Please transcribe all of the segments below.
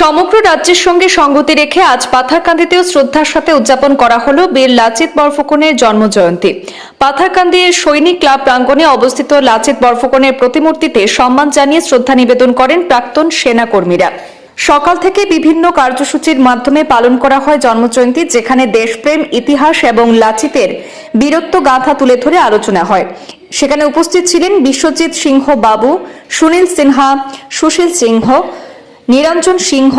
সমগ্র রাজ্যের সঙ্গে সঙ্গতি রেখে আজ পাথারকান্দিতেও শ্রদ্ধার সাথে উদযাপন করা হলো বীর লাচিত বরফুকনের জন্মজয়ন্তী। পাথারকান্দি সৈনিক ক্লাব প্রাঙ্গণে অবস্থিত লাচিত বরফুকনের প্রতিমূর্তিতে সম্মান জানিয়ে শ্রদ্ধা নিবেদন করেন প্রাক্তন সেনাকর্মীরা। সকাল থেকে বিভিন্ন কার্যসূচির মাধ্যমে পালন করা হয় জন্মজয়ন্তী, যেখানে দেশপ্রেম, ইতিহাস এবং লাচিতের বীরত্ব গাথা তুলে ধরে আলোচনা হয়। সেখানে উপস্থিত ছিলেন বিশ্বজিৎ সিংহ বাবু, সুনীল সিনহা, সুশীল সিংহ নিরঞ্জন সিংহ,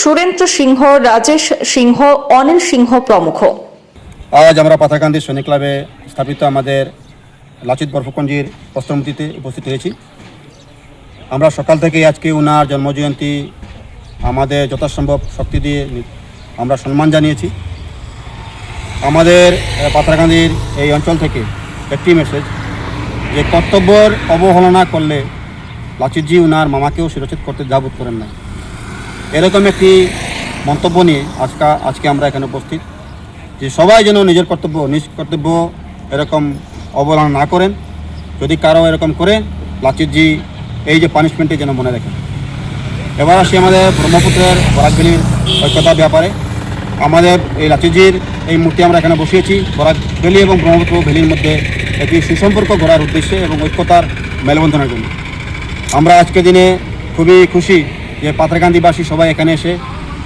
সুরেন্দ্র সিংহ, রাজেশ সিংহ, অনিল সিংহ প্রমুখ। আজ আমরা পাথাকান্দি সৈনিক ক্লাবে স্থাপিত আমাদের লাচিত বরফকঞ্জির বস্ত্রমূর্তিতে উপস্থিত হয়েছি। আমরা সকাল থেকে আজকে ওনার জন্মজয়ন্তী, আমাদের যথাসম্ভব শক্তি দিয়ে আমরা সম্মান জানিয়েছি। আমাদের পাথারকান্দির এই অঞ্চল থেকে একটি মেসেজ যে কর্তব্যের অবহেলনা করলে লাচিতজি ওনার মামাকেও শিরোচ্ছেদ করতে যাবত করেন না এরকম একটি মন্তব্য নিয়ে আজকে আজকে আমরা এখানে উপস্থিত। যে সবাই যেন নিজের কর্তব্য, নিজ কর্তব্য এরকম অবহেলনা না করেন। যদি কারও এরকম করে, লাচিতজি এই যে পানিশমেন্টে যেন মনে রাখেন। এবার আসি আমাদের ব্রহ্মপুত্রের বরাকভ্যালির ঐক্যতার ব্যাপারে। আমাদের এই লাচিতজির এই মূর্তি আমরা এখানে বসিয়েছি। বরাক ভ্যালি এবং ব্রহ্মপুত্র ভ্যালির মধ্যে একটি সুসম্পর্ক গড়ার উদ্দেশ্যে এবং ঐক্যতার মেলবন্ধনের জন্য। আমরা আজকে দিনে খুবই খুশি যে পাত্রকান্দিবাসী সবাই এখানে এসে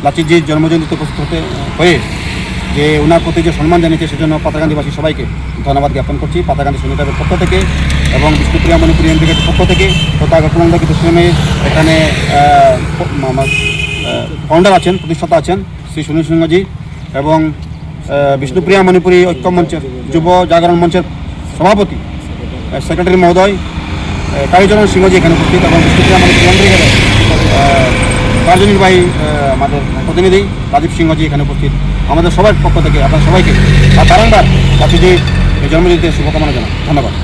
লাচিতজির জন্মজয়ন্তীতে উপস্থিত হতে, হয়ে যে ওনার প্রতি যে সম্মান জানিয়েছে, সেজন্য পাতাকান্দিবাসী সবাইকে ধন্যবাদ জ্ঞাপন করছি পাতাকান্দি সৈনিকের পক্ষ থেকে এবং বিষ্ণুপ্রিয়া মণিপুরী এমপিকের পক্ষ থেকে তথা গঠনন্দা কৃষ্ণমে এখানে ফাউন্ডার আছেন, প্রতিষ্ঠাতা আছেন শ্রী সুনীল সিংহজি এবং বিষ্ণুপ্রিয়া মণিপুরী ঐক্য মঞ্চের যুব জাগরণ মঞ্চের সভাপতি সেক্রেটারি মহোদয় কালীচরণ সিংহজি এখানে উপস্থিত এবং উপস্থিত আমাদের এমপিকের কার্যনির্বাহী আমাদের প্রতিনিধি রাজীব সিংহজি এখানে উপস্থিত। আমাদের সবার পক্ষ থেকে, আপনার সবাইকে, আর বারংবার বাপুজির জন্মদিনতে শুভকামনা জানাই। ধন্যবাদ।